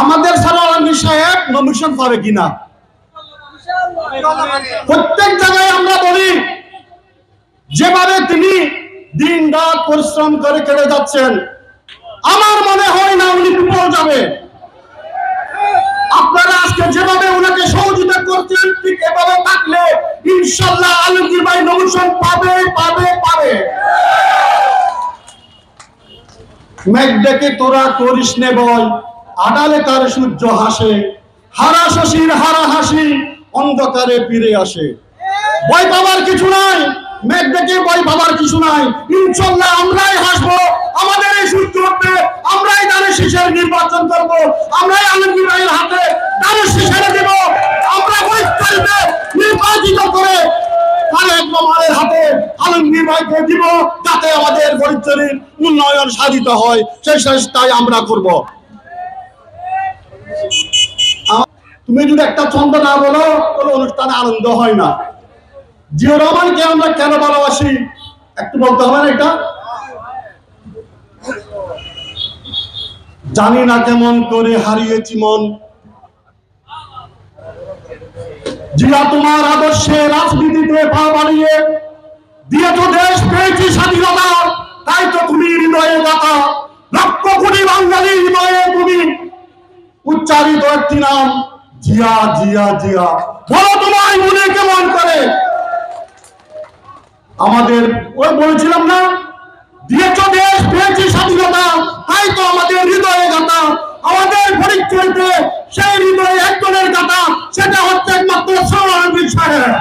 আমাদের আলমগীর সাহেব পাবে কিনা? প্রত্যেক জায়গায় আমরা বলি, যেভাবে তিনি দিন রাত পরিশ্রম করে কেটে যাচ্ছেন, আমার মনে হয় না উনি বিফল যাবে। আপনারা আজকে যেভাবে ওনাকে সহযোগিতা করছেন, ঠিক এভাবে থাকলে ইনশাল্লাহ আলমগীর ভাই নমিশন পাবে পাবে পাবে। মেঘ ডেকে তোরা করিস নে বয় আড়ালে তার সূর্য হাসে, হারা শশীর হারা হাসি অন্ধকারে ফিরে আসে। ভয় পাবার কিছু নাই, মেঘ ডেকে ভয় পাবার কিছু নাই। ইনশাল্লাহ আমরাই হাসবো, আমাদের এই সূর্য উঠবে, আমরাই দানের শীষের নির্বাচন করব, আমরাই আলমগীর ভাইয়ের হাতে দানের শীষের দেব। আমরা পরিষ্কারিতে নির্বাচিত করে তারেক রহমানের হাতে আলমগীর ভাইকে দিব, যাতে আমাদের ফরিদচুরির উন্নয়ন সাধিত হয়। সেই চেষ্টাই আমরা করব। তুমি যদি একটা ছন্দ না বলো, কোনো অনুষ্ঠানে আনন্দ হয় না। জিও রহমানকে আমরা কেন ভালোবাসি? একটু বলতে হবে না এটা? জানি না কেমন করে হারিয়েছি মন। জিয়া তোমার আদর্শে রাজনীতিতে পা বাড়িয়ে দিয়ে তো দেশ পেয়েছি স্বাধীনতা, তাই তো তুমি হৃদয়ে গাথা লক্ষ কোটি বাঙালি হৃদয়ে তুমি। উচ্চারিত একটি নাম জিয়া জিয়া জিয়া। বলো তোমার মনে কেমন করে? আমাদের, ওই বলেছিলাম না? দিয়েছ দেশ, পেয়েছি স্বাধীনতা, তাই তো আমাদের হৃদয়ে গাথা। আমাদের পরিচয়তে সেই হৃদয়ে একজনের গাথা, সেটা হচ্ছে একমাত্র সৌরভীর সাহেব।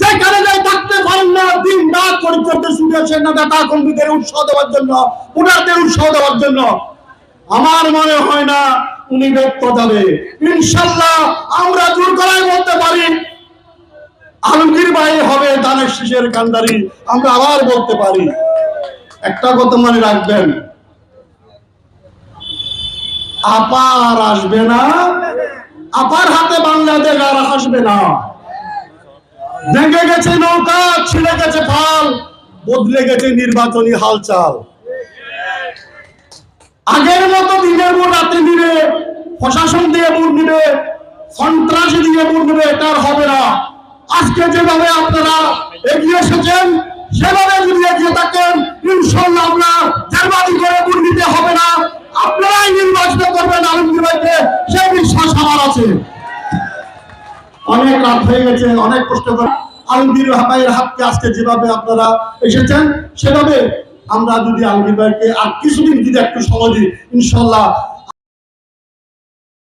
যেখানে যাই থাকতে পারেন না, দিন রাত পরিচর্যা শুরু আসেন না নেতা কর্মীদের উৎসাহ দেওয়ার জন্য উনারদের উৎসাহ দেওয়ার জন্য। আমার মনে হয় না উনি ব্যক্ত যাবে ইনশাল্লাহ আমরা জোর করাই বলতে পারি, আলমগীর ভাই হবে দানের শীষের কান্দারি আমরা আবার বলতে পারি। একটা কথা মনে রাখবেন, আপার আসবে না, আপার হাতে বাংলাদেশ আর আসবে না। ভেঙে গেছে নৌকা, ছিঁড়ে গেছে ফাল, বদলে গেছে নির্বাচনী হালচাল আগের মতো দিনের পর রাতে দিবে প্রশাসন দিয়ে ভোট দিবে সন্ত্রাসী দিয়ে দিবে এটা আর হবে না। আজকে যেভাবে আপনারা এগিয়ে এসেছেন, সেভাবে যদি এগিয়ে থাকেন ইনশাল্লাহ করে দিতে হবে না। আপনারাই নির্বাচিত করবেন আলমগীর ভাইকে সেই বিশ্বাস আমার আছে। অনেক রাত হয়ে গেছে, অনেক কষ্ট করে আলমগীর ভাইয়ের হাতকে আজকে যেভাবে আপনারা এসেছেন, সেভাবে আমরা যদি আলমগীর ভাইকে আর কিছুদিন যদি একটু সময় দিই ইনশাল্লাহ